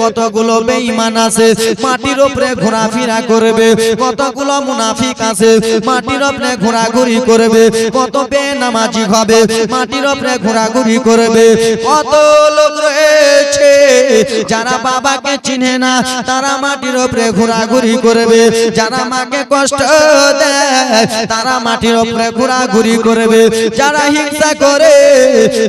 কতগুলো বেঈমান আছে? মাটির উপরে ঘোরাফেরা করবে। কতগুলো মুনাফিক আছে? মাটির উপরে ঘোরাঘুরি করবে। কত বেনামাজি হবে? মাটির উপরে ঘোরাঘুরি করবে। কত লোক রয়েছে যারা বাবাকে চিনে না, তারা মাটির উপরে ঘোরাঘুরি করবে। যারা মাকে কষ্ট দেয়, তারা মাটির উপরে ঘোরাঘুরি করবে। যারা হিংসা করে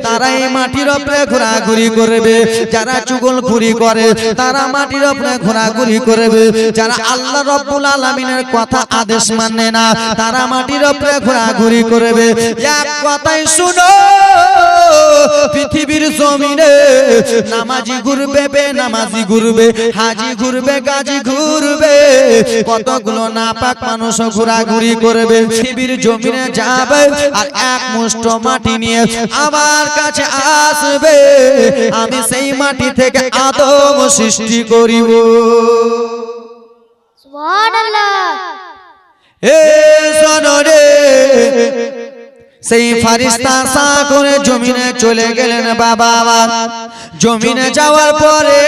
তারা এই মাটির উপরে ঘোরাঘুরি করবে। যারা চুগলখুরি করে তারা মাটির উপরে ঘোরাঘুরি করবে। যারা আল্লাহ রব্বুল আলামিনের কথা আদেশ মানে না, তারা মাটির উপরে ঘোরাঘুরি করবে। এক কথাই শুনো, পৃথিবীর জমিনে নামাজি ঘুরবে বে নামাজি ঘুরবে, হাজি ঘুরবে, গাজি ঘুরবে, কতগুলো নাপাক মানুষ ঘোরাঘুরি করবে। পৃথিবীর জমিনে যাবে আর এক মুষ্ট মাটি নিয়ে আমার কাছে আসবে। আমি সেই মাটি থেকে আদম সৃষ্টি করিব। সনরে সেই ফারিস্তা সা করে জমিনে চলে গেলেন বাবা আমার জমিনে যাওয়ার পরে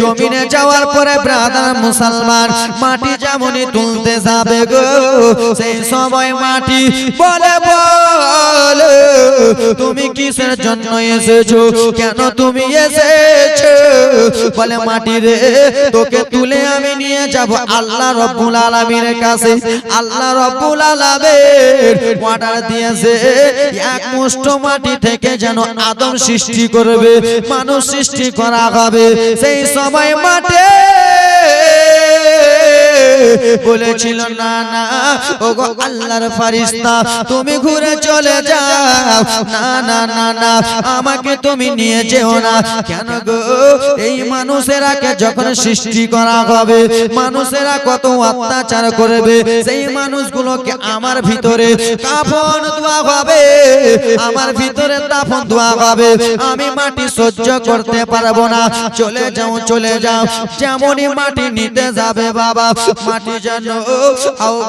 জমিনে যাওয়ার পরে ব্রাদার মুসলমান মাটি যেমনই তুলতে যাবে গো সেই সময় মাটি বলে বলে। তুমি কিসের জন্য এসেছ? কেন তুমি এসেছ? বলে মাটি রে তোকে তুলে আমি নিয়ে যাব আল্লাহ রব্বুল আলামিনের কাছে। আল্লাহ রব্বুল আলামিন অর্ডার দিয়েছে। এক মুষ্ট মাটি থেকে যেন আদম সৃষ্টি করবে মানুষ সৃষ্টি করা হবে। সেই সময় মাঠে বলেছিল, না না, ওগো আল্লাহর ফারিস্তা তুমি ঘুরে চলে যাও। না না না না, আমাকে তুমি নিয়ে যেও না। কেন গো? এই মানুষেরাকে যখন সৃষ্টি করা হবে, মানুষেরা কত অত্যাচার করবে, সেই মানুষগুলোকে আমার ভিতরে কাফন দোয়া হবে। আমার ভিতরে দাফন দোয়া হবে। আমি মাটি সহ্য করতে পারব না। চলে যাও চলে যাও। যেমনই মাটি নিতে যাবে বাবা মাটি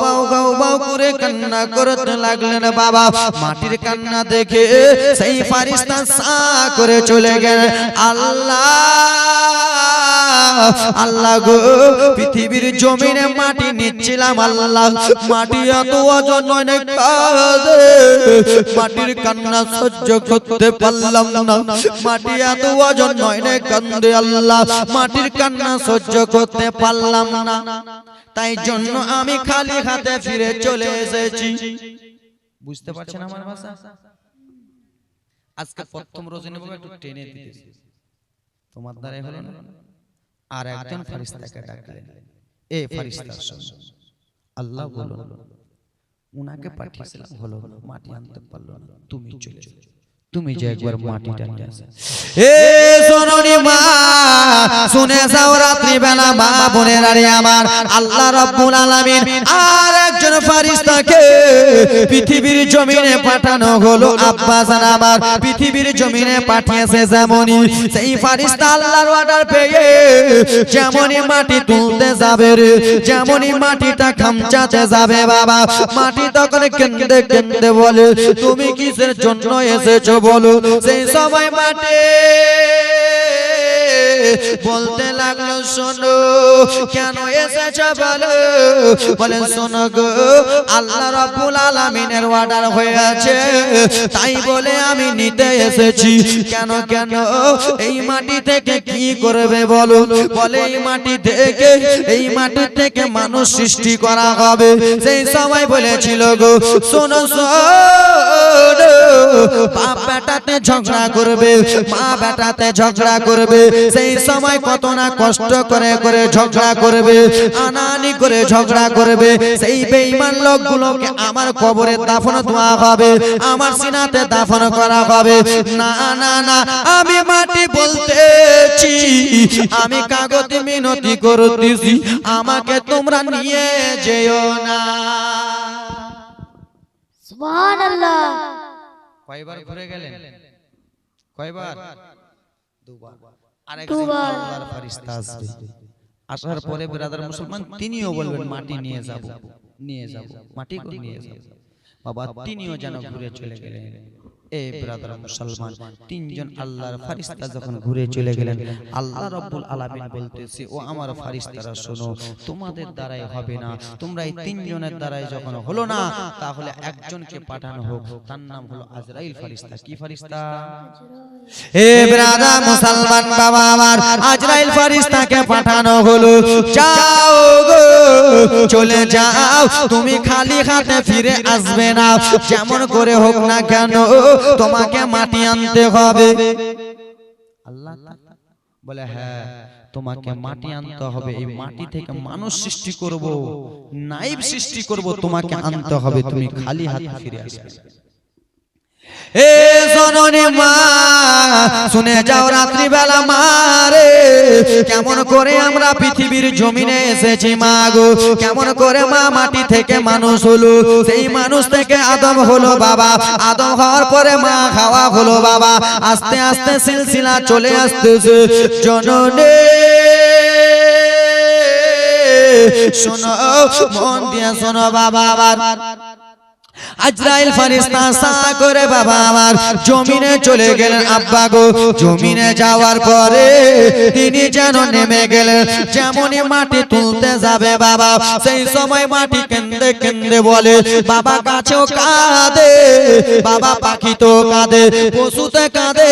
বাউ বাউ করে কান্না করতে লাগলেন বাবা। মাটির কান্না দেখে সেই ফারিস্তা সা করে চলে গেলেন। আল্লাহ আল্লাহ গো, পৃথিবীর জমিনে মাটি নিচ্ছিলাম আল্লাহ। মাটি এত ওজন মাটির কান্না সহ্য করতে পারলাম না। মাটি এত ওজন অনেক কান্দে আল্লাহ। মাটির কান্না সহ্য করতে পারলাম না। তাই জন্য আমি খালি হাতে ফিরে চলে এসেছি। বুঝতে পারছেন আমার ভাষা? আজকে প্রথম রজনী বাবু একটু টেনে দিতেছি তোমার দ্বারাই হলো না? আর একজন ফারিস্তাকে ডাকলেন। এ ফারিস্তা শোন। আল্লাহ বলল উনাকে পাঠিয়েছিলাম হলো হলো মাটি আনতে পারল না। তুমি চলে যাও। তুমি যে একবার মাটিটা নিয়ে আসো এ সোননি মা শুনে যাও রাত্রি বেলা মা বোনের আরে আমার আল্লাহ রাব্বুল আলামিন আর একজন ফারিস্তাকে পৃথিবীর জমিনে পাঠানো হলো আব্বাসান আমার পৃথিবীর জমিনে পাঠিয়েছে যেমনই সেই ফারিস্তা আল্লাহর অর্ডার পেয়ে যেমনই মাটি তুলতে যাবে রে যেমনই মাটিটা খামচাতে যাবে বাবা মাটি তখন কেন্দে কেন্দে বলে তুমি কিসের জন্য এসেছ বলো সেই সময় মাটি বলতে লাগল, শোনো, কেন এসেছ বলো? বলে, শোনো গো, আল্লাহ রাব্বুল আলামিনের অর্ডার হয়ে আছে। তাই বলে আমি নিতে এসেছি। কেন কেন? এই মাটি থেকে কি করবে বলো? বলে, এই মাটি থেকে, এই মাটি থেকে মানুষ সৃষ্টি করা হবে। সেই সময় বলেছিল গো, শোনো শোনো বাপ বেটাতে ঝগড়া করবে মা বেটাতে ঝগড়া করবে। সেই সময় কত না কষ্ট করে করে ঝগড়া করবে আনানি করে ঝগড়া করবে সেই বেঈমান লোকগুলোকে আমার কবরে দাফন দেওয়া হবে আমার সিনাতে দাফন করা হবে। না না না আমি মাটি বলতেছি আমি কাগজে মিনতি করতেছি আমাকে তোমরা নিয়ে যেও না। সুবহানাল্লাহ। কয়বার ঘুরে গেলেন? কয়বার? দুবার। দুবার। আল্লাহর ফেরেশতা আসবে। আসার পরে ব্রাদার মুসলমান তিনিও বলবেন মাটি নিয়ে যাব নিয়ে যাব মাটি নিয়ে যাব। বাবা তিনিও যেন ঘুরে চলে গেলেন। এ ব্রাদার মুসলমান তিনজন আল্লাহর ফারিস্তা যখন ঘুরে চলে গেলেন আল্লাহ রব্বুল আলামিন বলতেছে ও আমার ফারিস্তারা শোনো তোমাদের দ্বারাই হবে না তোমরা এই তিনজনের দ্বারাই যখন হলো না তাহলে একজনকে পাঠানো হোক। তার নাম হলো আজরাইল ফারিস্তা কি ফারিস্তা হে ব্রাদার মুসলমান বাবা আমার, আজরাইল ফারিস্তাকে পাঠানো হলো। যাও গো, চলে যাও, তুমি খালি হাতে ফিরে আসবে না। যেমন করে হোক না কেন, তোমাকে মাটি আনতে হবে। আল্লাহ বলে হ্যাঁ তোমাকে মাটি আনতে হবে, এই মাটি থেকে মানুষ সৃষ্টি করব, নাইব সৃষ্টি করব, তোমাকে আনতে হবে, তুমি খালি হাতে ফিরে আসবে। এ জননী মা, শুনে যাও রাত্রি বেলা মারে কেমন করে আমরা পৃথিবীর জমিনে এসেছি মা গো। কেমন করে মা মাটি থেকে মানুষ হলো। সেই মানুষ থেকে আদম হলো বাবা। আদম হওয়ার পরে মা খাওয়া হলো বাবা। আস্তে আস্তে সিলসিলা চলে আসতেছে। জননী, শোনো, মন দিয়ে শোনো বাবা আবার। আজরাইল ফারিস্তা সা করে বাবা আমার জমিনে চলে গেলেন আব্বা গো। জমিনে যাওয়ার পরে তিনি যেন নেমে গেলেন। যেমনই মাটি তুলতে যাবে বাবা সেই সময় মাটি কেন্দ্রে কেন্দ্রে বলে বাবা গাছেও কাঁদে বাবা পাখি তো কাঁদে পশুতে কাঁদে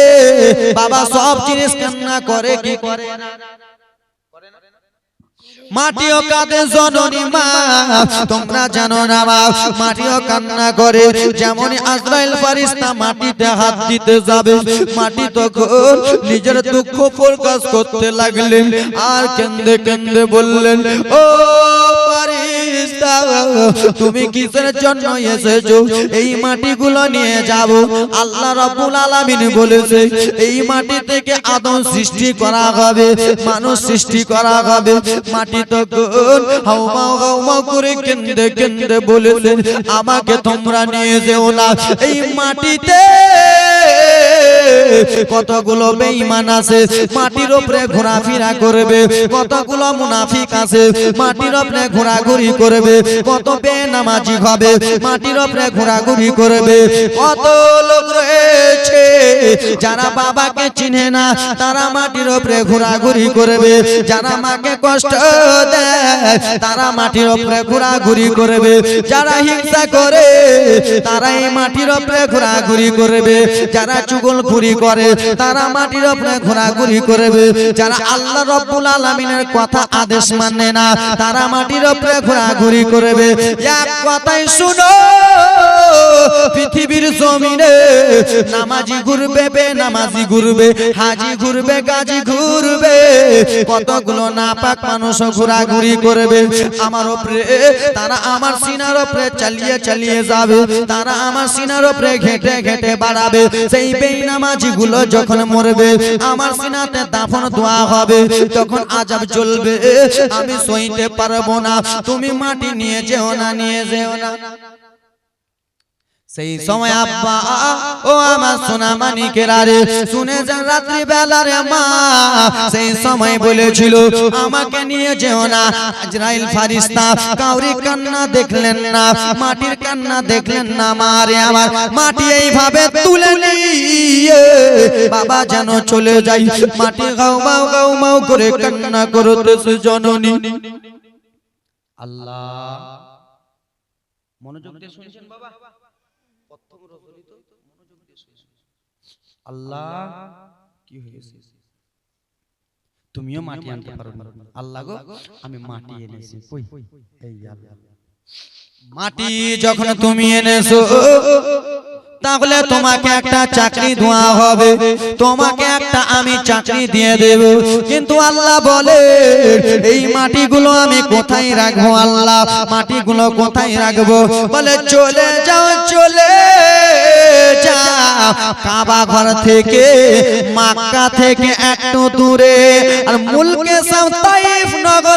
বাবা সব জিনিস কান্না করে কি করে? না মাটিও কাঁদে জননী মা, তোমরা জানো না মা মাটিও কান্না করে যেমন আজরাইল ফারিস্তা মাটিতে হাত দিতে যাবে, মাটি তখন নিজের দুঃখ প্রকাশ করতে লাগলেন। আর কেন্দ্রে কেন্দ্রে বললেন, ও তুমি কিসের জন্য এসেছ? এই মাটিগুলো নিয়ে যাব। আল্লাহ রাব্বুল আলামিন বলেছে, এই মাটি থেকে আদম সৃষ্টি করা হবে, মানুষ সৃষ্টি করা হবে। মাটি তখন হাউমাউ হাউমাউ করে কেন্দ্রে কেন্দ্রে বলেছেন আমাকে তোমরা নিয়ে যেও না। এই মাটিতে কতগুলো বেঈমান আছে, মাটির উপরে ঘোরাফেরা করবে, কতগুলো মুনাফিক আছে, মাটির উপরে ঘোরাঘুরি করবে, কত বেনামাজি হবে, মাটির উপরে ঘোরাঘুরি করবে, কত লোক রয়েছে যারা বাবাকে চিনে না, তারা মাটির উপরে ঘোরাঘুরি করবে, যারা মাকে কষ্ট দেয়, তারা মাটির উপরে ঘোরাঘুরি করবে, যারা হিংসা করে তারা এই মাটির উপরে ঘোরাঘুরি করবে, যারা চুগলখুরি করে তারা মাটির উপরে ঘোরাঘুরি করবে। যারা আল্লাহ রব্বুল আলামিনের কথা আদেশ মানে না তারা মাটির উপরে ঘোরাঘুরি করবে। এক কথাই শুনো। পৃথিবীর জমিনে নামাজি ঘুরবে বে নামাজি ঘুরবে, হাজি ঘুরবে, গাজি ঘুরবে, কতগুলো নাপাক মানুষ ঘোরাঘুরি করবে। আমার উপরে, তারা আমার সিনার উপরে চালিয়ে চালিয়ে যাবে, তারা আমার সিনার উপরে ঘেটে ঘেটে বাড়াবে। সেই বেনামাজি গুলো যখন মরবে, আমার সিনাতে দাফন দোয়া হবে, তখন আজাব চলবে আমি সইতে পারব না, তুমি মাটি নিয়ে যেও না, নিয়ে যেও না। সেই সময় আব্বা ও আমার সোনা মানিকেরা রে শুনে যান রাত্রি বেলা রে মা সেই সময় বলেছিল আমাকে নিয়ে যেও না আজরাইল ফারিস্তা কাউরি কান্না দেখলেন না মাটির কান্না দেখলেন না মারে আমার মাটি এইভাবে তুলে নিয়ে বাবা যেন চলে যাই মাটি গাও মাও গাও মাও করে কান্না করতেছে জননী। আল্লাহ। মনোযোগ দিয়ে শুনছেন বাবা প্রথম রজনী তো মনোযোগ দিয়ে শুনছেন আল্লাহ কি হয়েছে? তুমিও মাটি আনতে পারো আল্লাহ গো, আমি মাটি এনেছি। কই? এই মাটি যখন তুমি এনেছো তাহলে তোমাকে একটা চাকরি দেওয়া হবে। তোমাকে একটা আমি চাকরি দিয়ে দেব। কিন্তু আল্লাহ বলে এই মাটিগুলো আমি কোথায় রাখব আল্লাহ? মাটিগুলো কোথায় রাখব? বলে চলে যাও চলে কাবা ঘর থেকে মাক্কা থেকে একটু দূরে। আর মুলকে সাউ তাইফ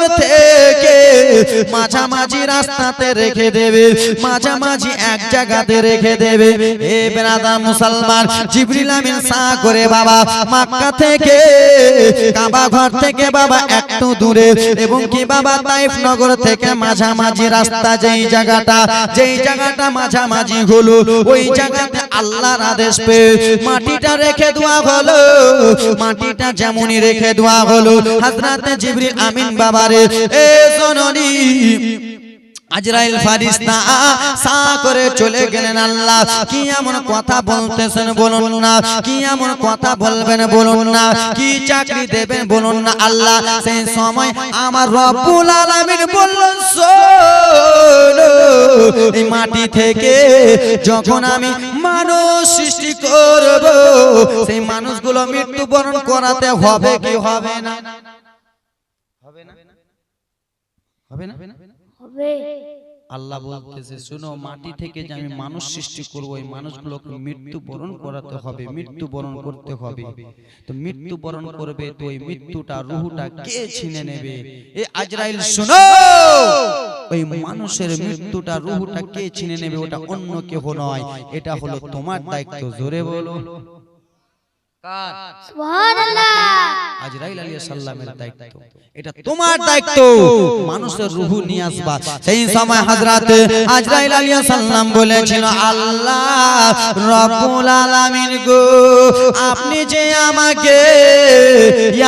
নগর থেকে মাঝামাঝি রাস্তাতে রেখে দেবে, মাঝামাঝি এক জায়গাতে রেখে দেবে। এ মুসলমান সা করে বাবা থেকে, কাবা ঘর থেকে বাবা একটু দূরে, এবং কি বাবা তাইফ নগর থেকে মাঝামাঝি রাস্তা, যেই জায়গাটা যেই জায়গাটা মাঝামাঝি হলো, ওই জায়গাতে আল্লাহর আদেশ পেয়ে মাটিটা রেখে দেওয়া হলো, মাটিটা যেমনই রেখে দেওয়া হলো হাজরাতে জিবরিল আমিন বাবারে এ জননী, আজরাইল ফারিস্তা সা করে চলে গেলেন আল্লাহ। কি এমন কথা বলতেছেন বলুন না। কি এমন কথা বলবেন বলুন না। কি চাকরি দেবেন বলুন না আল্লাহ। সেই সময় আমার রব্বুল আলামিন বললেন এই মাটি থেকে যখন আমি মানুষ সৃষ্টি করব, সেই মানুষগুলো মৃত্যুবরণ করাতে হবে কি হবে না? হবে না? হবে। আল্লাহ বলতেছে শুনো মাটি থেকে যে আমি মানুষ সৃষ্টি করব এই মানুষগুলোকে মৃত্যু বরণ করাতে হবে মৃত্যু বরণ করতে হবে। তো মৃত্যু বরণ করবে তো এই মৃত্যুটা রুহুটা কে ছিনে নেবে? এ আজরাইল শুনো! ওই মানুষের মৃত্যুটা রুহুটা কে ছিনে নেবে ওটা অন্য কেহ নয়। এটা হলো তোমার দায়িত্ব জোরে বলো। আজরাইল আলাইহিস সালামের দায়িত্ব। এটা তোমার দায়িত্ব। মানুষের রূহ নিয়ে আসবা। সেই সময় হযরত আজরাইল আলাইহিস সালাম বলেছিল আল্লাহ রব্বুল আলামিন গো আপনি যে আমাকে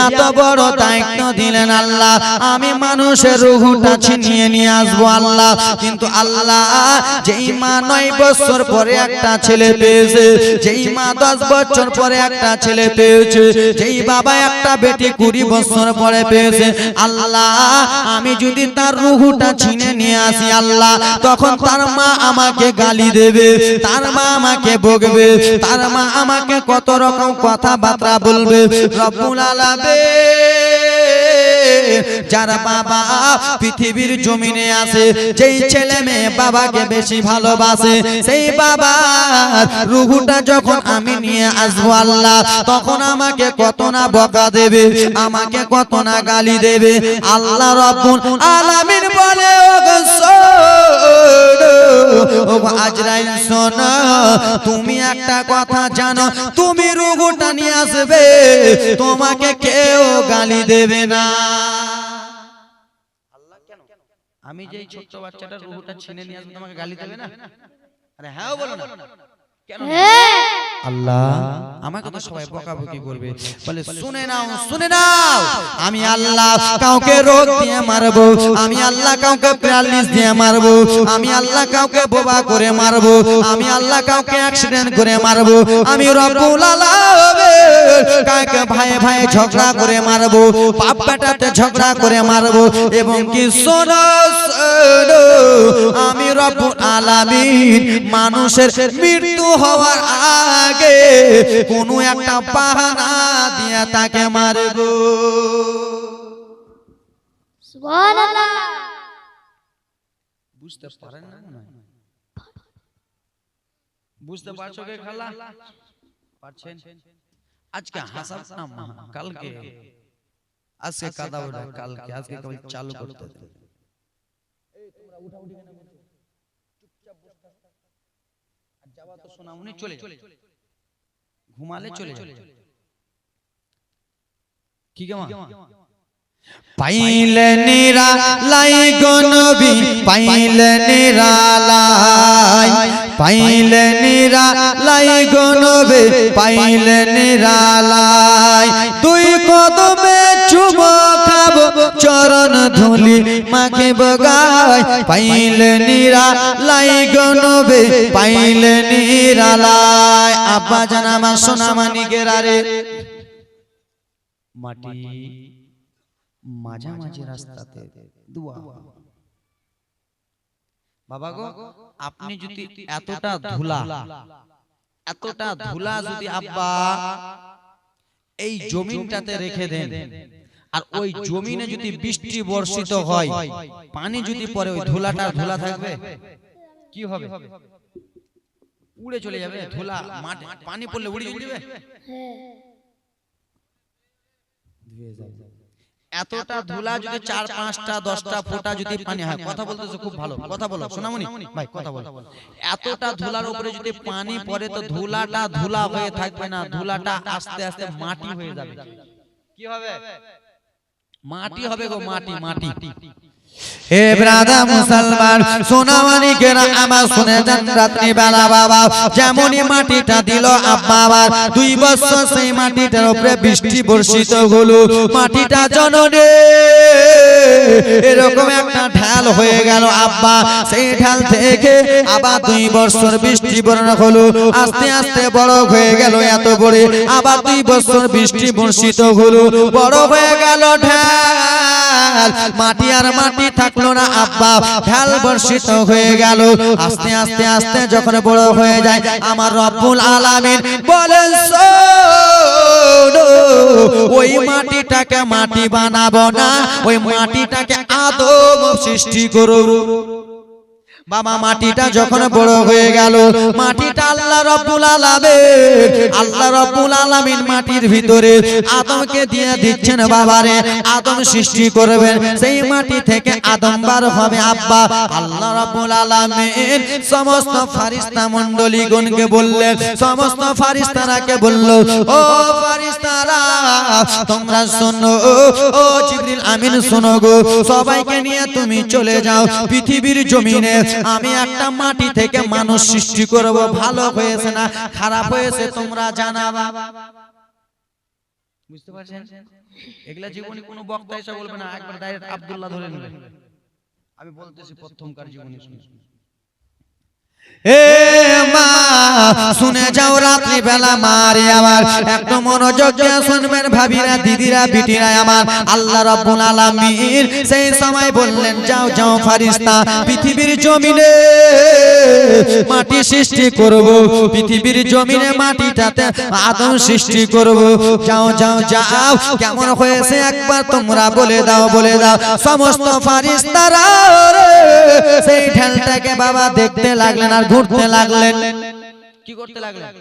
এত বড় দায়িত্ব দিলেন আল্লাহ আমি মানুষের রূহটা ছিনিয়ে নিয়ে আসব আল্লাহ। কিন্তু আল্লাহ যেই মা নয় বছর পরে একটা ছেলে পেয়েছে যেই মা দশ বছর পরে একটা ছেলে পেয়েছে, যেই বাবা একটা বেটি কুড়ি বছর পরে পেয়েছে। আল্লাহ, আমি যদি তার রুহুটা ছিনে নিয়ে আসি, আল্লাহ, তখন তার মা আমাকে গালি দেবে, তার মা আমাকে বকবে, তার মা আমাকে কত রকম কথাবার্তা বলবে। রব্বুল আলামিন। যারা বাবা পৃথিবীর জমিনে আছে, যেই ছেলে মেয়ে বাবাকে বেশি ভালোবাসে, সেই বাবার রুহুটা যখন আমি নিয়ে আসব আল্লাহ, তখন আমাকে কত না বকা দেবে, আমাকে কত না গালি দেবে। আল্লাহ রব্বুল আলামিন বলে ও গো তুমি একটা কথা জানো, তুমি রুগুটা নিয়ে আসবে, তোমাকে কেউ গালি দেবে না। আমি যে ছোট্ট বাচ্চাটা রুহুটা ছিনে নিয়ে আসব, তোমাকে গালি দেবে না? আরে হ্যাঁ বলো না। কেন? হ্যাঁ। আল্লাহ আমাকে তো সবাই বকাবকি করবে। বলে শুনে নাও শুনে নাও। আমি আল্লাহ কাউকে রোগ দিয়ে মারবো। আমি আল্লাহ কাউকে প্যারালিস দিয়ে মারবো। আমি আল্লাহ কাউকে বোবা করে মারবো। আমি আল্লাহ কাউকে অ্যাক্সিডেন্ট করে মারবো। আমি রব্বুল কাউকে ভাই ভাই ঝগড়া করে মারবো। বাপ বেটাতে ঝগড়া করে মারবো। এবং কি শোনো আমি রব্বুল আলামিন মানুষের মৃত্যু হওয়ার আগে কোনো একটা বাহানা দিয়ে তাকে মারবো। সুবহানাল্লাহ। বুঝতে পারেন না বুঝতে পারছ কে খালা? পারছেন? আজকে হাসাব না কালকে। আজকে কাদা ওটা কালকে আজকে কেবল চালু করতে হবে। আর তো সোনামণি চলে যাও। ঘুমালে চলে যাও। কি কেমন পাইলে নিরা লাই গনবি পাইলে নিরা লাই পাইলে নিরা লাই গনবে পাইলে নিরা লাই। দুই কদমে চুম খাব চরণ ধুলি মাকে বগাই পাইলে নিরা লাই গনবে পাইলে নিরা লাই। আব্বা জানামা সোনা মানিকের আরে মাটি মাঝামাঝি রাস্তাতে দুয়া। বাবা গো, আপনি যদি এতটা ধুলা এতটা ধুলা যদি আব্বা এই জমিনটাতে রেখে দেন আর ওই জমিনে যদি বৃষ্টি বর্ষিত হয় পানি যদি পরে ওই ধুলাটা ধুলা থাকবে কি হবে? উড়ে চলে যাবে ধুলা মাটি পানি পড়লে উড়ে চলে যাবে। হ্যাঁ এতটা ধুলা যদি চার পাঁচটা দশটা ফোঁটা যদি পানি হয় কথা বলতেছে খুব ভালো কথা বলো সোনামণি ভাই কথা বলো। এতটা ধুলার উপরে যদি পানি পড়ে তো ধুলাটা ধুলা হয়ে থাকবে না ধুলাটা আস্তে আস্তে মাটি হয়ে যাবে। কি হবে? মাটি হবে গো মাটি মাটি। হে ব্রাদা মুসলমান সোনামানি কেরা আমার শুনে যান রাত্রি বেলা বাবা। যেমনই মাটিটা দিল আব্বা আবার, দুই বছর সেই মাটিটার উপরে বৃষ্টি বর্ষিত হলো। মাটিটা জননে, এরকম একটা ঢাল হয়ে গেল আব্বা। সেই ঢাল থেকে আবার দুই বছর বৃষ্টি বর্ষণ হলো। আস্তে আস্তে বড় হয়ে গেল এত বড় আবার দুই বছর বৃষ্টি বর্ষিত হলো। বড় হয়ে গেল ঢাল, মাটি আর মাটি থাকল না, আব্বা ঢাল বর্ষিত হয়ে গেল। আস্তে আস্তে আস্তে যখন বড় হয়ে যায়, আমার রব্বুল আলামিন বলেন ওই মাটিটাকে মাটি বানাবো না, ওই মাটিটাকে আদম সৃষ্টি করো বাবা মাটিটা যখন বড় হয়ে গেল মাটিটা আল্লাহ রব্বুল আলামিন আল্লাহ রব্বুল আলামিন মাটির ভিতরে আদমকে দিয়ে দিচ্ছেন বাবারে আদম সৃষ্টি করবেন সেই মাটি থেকে আদম বার হবে আব্বা। আল্লাহ রব্বুল আলামিন সমস্ত ফারিস্তা মণ্ডলী গণকে বললেন সমস্ত ফারিস্তারাকে বলল ও ফারিস্তারা তোমরা শোনো ও জিবরিল আমিন শোনো গো সবাইকে নিয়ে তুমি চলে যাও পৃথিবীর জমিনে আমি একটা মাটি থেকে মানুষ সৃষ্টি করব ভালো হয়েছে না? খারাপ হয়েছে তোমরা জানাবা বুঝতে পারছেন? এগুলা জীবনে কোনো বক্তা এসে বলবে না একবার ডাইরেক্ট আব্দুল্লাহ ধরে নেবে আমি বলতেছি প্রথমকার জীবনে শুনে এ মা, শুনে যাও রাত্রি বেলা মারে আমার একটু মনোযোগ শুনবেন ভাবিরা, দিদিরা, বিটিরা আমার। আল্লাহ রাব্বুল আলামিন সেই সময় বললেন, যাও যাও ফারিস্তা, পৃথিবীর জমিনে মাটি সৃষ্টি করব। পৃথিবীর জমিনে মাটিটাতে আদম সৃষ্টি করব। যাও যাও যাও, কেমন হয়েছে একবার তোমরা বলে দাও বলে দাও। সমস্ত ফারিস্তারা সেই ঢেলটাকে বাবা দেখতে লাগলেন। আর ঘুরতে লাগলেন। কি করতে লাগলেন?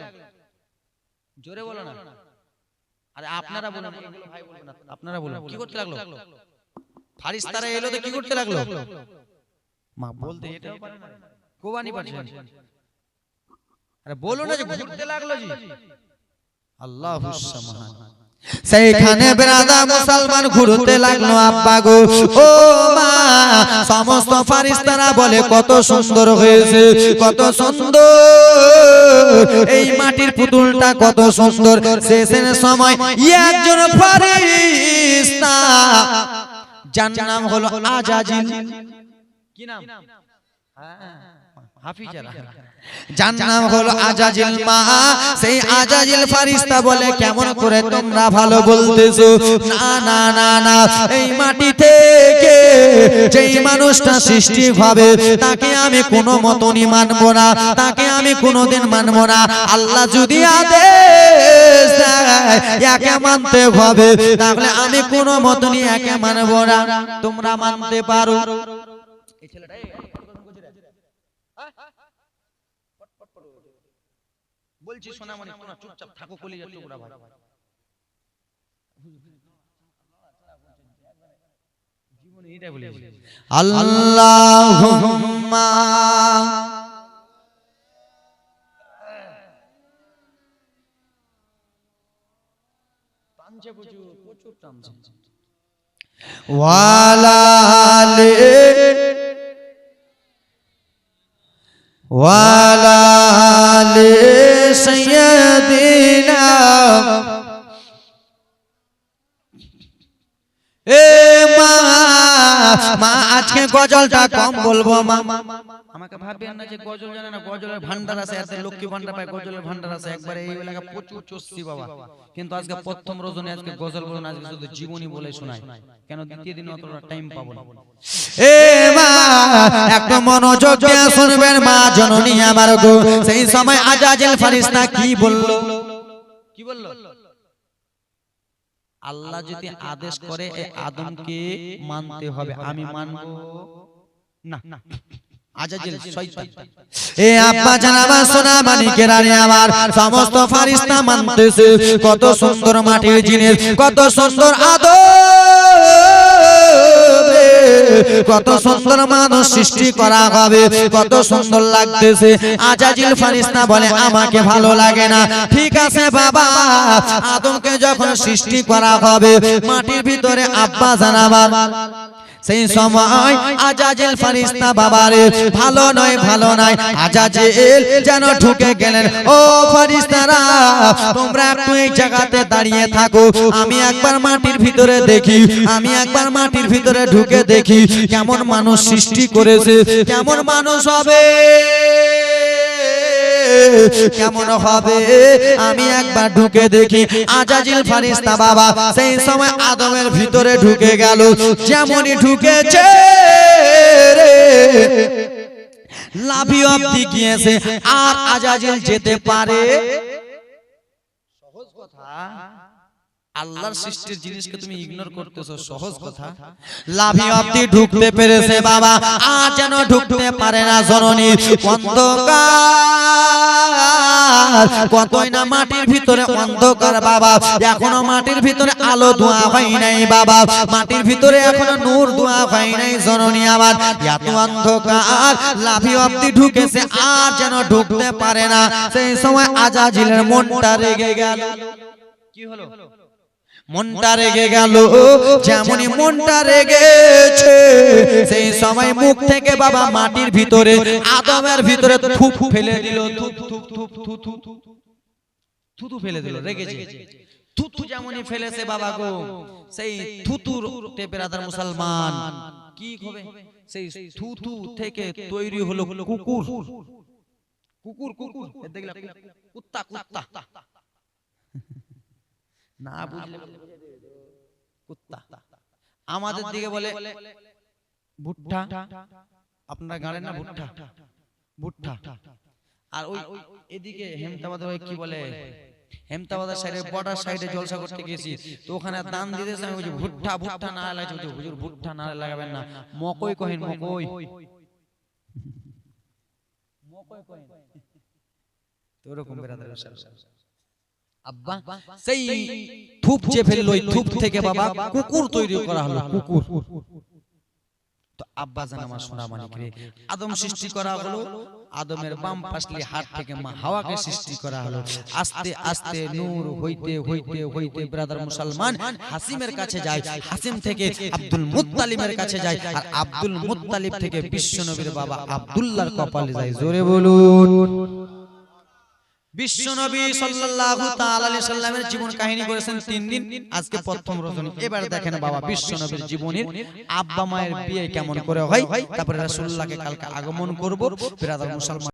জোরে বলো না। আরে আপনারা বলুন। এগুলো ভাই বলবেন না, আপনারা বলুন। কি করতে লাগল? ফারিস্তারা এলো তো কি করতে লাগল? মা বলতে এটাও পারে না। কোবানি পারছেন। আরে বলো না যে ঘুরতে লাগল জি। আল্লাহুস সামান সেইখানে বেরাদা মুসলমান ঘুরতে লাগল আব্বা গো। ও মা সমস্ত ফারিস্তারা বলে কত সুন্দর হয়েছে কত সুন্দর এই মাটির পুতুলটা কত সুন্দর শেষের সময় একজন ফারিস্তা। যার নাম হলো আজাজিল কি নাম? হাফিজারা। যার নাম হলো আজাজিল মা সেই আজাজিল ফারিস্তা বলে কেমন করে তোমরা ভালো বলতেছো? না না না না এই মাটি থেকে যেই মানুষটা সৃষ্টি হবে তাকে আমি কোনো মতনই মানবো না তাকে আমি কোনোদিন মানবো না। আল্লাহ যদি আদেশ দেয় একে মানতে হবে তাহলে আমি কোনো মতনই একে মানবো না। তোমরা মানতে পারো। এই ছেলেটা এই, বলছি সোনামণি তোমরা চুপচাপ থাকো কলিজার টুকরা ভাই জীবনে এটাই আল্লাহুম্মা টানছে প্রচুর প্রচুর টানছে ওয়ালালে ওয়ালালে de আজকে গজলটা কম বলব মা আমাকে ভাববেন না যে গজল জানে না গজলের ভান্ডার আছে এত লক্ষ্মী ভান্ডার পায় গজলের ভান্ডার আছে একবারে এই এলাকা প্রচুর চস্তি বাবা। কিন্তু আজকে প্রথম রজনী আজকে গজল বলুন আজকে শুধু জীবনী বলে শোনায়। কেন দ্বিতীয় দিন অতটা টাইম পাবো না। এ মা একটু মনোযোগ দিয়ে শুনবেন মা জননী আমার গো। সেই সময় আজাজিল ফারিস্তা কি বলল? কি বলল? আল্লাহ যদি আদেশ করে এই আদমকে মানতে হবে। আমি মানবো? না। আজাজিল শয়তান। এ আব্বা জানাবা সোনা মানিকের আরে আমার সমস্ত ফারিস্তা মানতেছে। কত সুন্দর মাটির জিনিস কত সুন্দর আদর। কত সুন্দর মানুষ সৃষ্টি করা হবে, কত সুন্দর লাগতেছে। আজাজিল ফারিস্তা বলে, আমাকে ভালো লাগে না। ঠিক আছে বাবা। আদমকে যখন সৃষ্টি করা হবে, মাটির ভিতরে আব্বা জানাবার সেই সময় আজাজেল ফারিস্তা বাবারে, ভালো নয় ভালো নয়। আজাজেল যেন ঢুকে গেলেন। ও ফারিস্তারা তোমরা একটু এই জায়গাতে দাঁড়িয়ে থাকো। আমি একবার মাটির ভিতরে দেখি, আমি একবার মাটির ভিতরে ঢুকে দেখি কেমন মানুষ সৃষ্টি করেছে, কেমন মানুষ হবে। কেমন হবে? আমি একবার ঢুকে দেখি। আজাজিল ফারিস্তা বাবা সেই সময় আদমের ভিতরে ঢুকে গেল। যেমনই ঢুকেছে লাভি অব্দি গিয়েছে। আর আজাজিল যেতে পারে? সহজ কথা। আল্লাহর সৃষ্টির জিনিসকে তুমি ইগনোর করতেছো সহজ কথা। লাভি অব্দি ঢুকতে পেরেছে বাবা। আর যেন ঢুকতে পারে না জননী। অন্ধকার কতই না মাটির ভিতরে অন্ধকার বাবা। এখনও মাটির ভিতরে আলো ধোয়া হয় নাই বাবা। মাটির ভিতরে এখনও নূর ধোয়া হয় নাই জননী আমার এত অন্ধকার লাভি অব্দি ঢুকেছে আর যেন ঢুকতে পারে না। সেই সময় আজাজিলের মনটা রেগে গেল। কি হলো? মনটা রেগে গেল যেমনই মনটা রেগেছে সেই সময় মুখ থেকে বাবা মাটির ভিতরে আদমের ভিতরে থুপ ফেলে দিল থুপ থুপ থুপ থু থু থু থুতু ফেলে দিল রেগেছে থুতু যেমনই ফেলেছে বাবা গো সেই থুতুর টেপের আদার মুসলমান। কি হবে? সেই থুতু থেকে তৈরি হলো কুকুর। কুকুর কুকুর। এ দেখলা কুত্তা কুত্তা। না বুঝলে কুত্তা। আমাদের দিকে বলে ভুট্টা। আপনার গাড়ে না ভুট্টা। ভুট্টা। আর ওই এদিকে হেমতাবাদের ওই কি বলে? হেমতাবাদের সাইডে বর্ডার সাইডে জলসা করতে গেছি তো ওখানে দান দিতেছে আমি বলছি ভুট্টা ভুট্টা না হুজুর ভুট্টা না লাগাবেন না। মকই কহেন মকই। মকই। কহেন। তো ওরকম বেরাদার আব্বা সেই থুপ যে ফেলল ওই থুপ থেকে বাবা কুকুর তৈরি করা হলো কুকুর। তো আব্বা জান আমার সোনা মানিক রে আদম সৃষ্টি করা হলো আদমের বাম পাশলি হাত থেকে মা হাওয়াকে সৃষ্টি করা হলো। আস্তে আস্তে নূর হইতে হইতে হইতে ব্রাদার মুসলমান হাসিমের কাছে যায় হাসিম থেকে আব্দুল মুত্তালিমের কাছে যায় আর আব্দুল মুত্তালিব থেকে বিশ্বনবীর বাবা আব্দুল্লাহর কপালে যায়। জোরে বলুন। বিশ্বনবী সাল্লাল্লাহু তাআলা আলাইহি সাল্লামের জীবন কাহিনী করেছেন তিন দিন। আজকে প্রথম রজনী এবারে দেখেন বাবা বিশ্বনবীর জীবনের আব্বা মায়ের বিয়ে কেমন করে হয়? তারপরে রাসূলুল্লাহকে কালকে আগমন করব। বিরাদার মুসলমান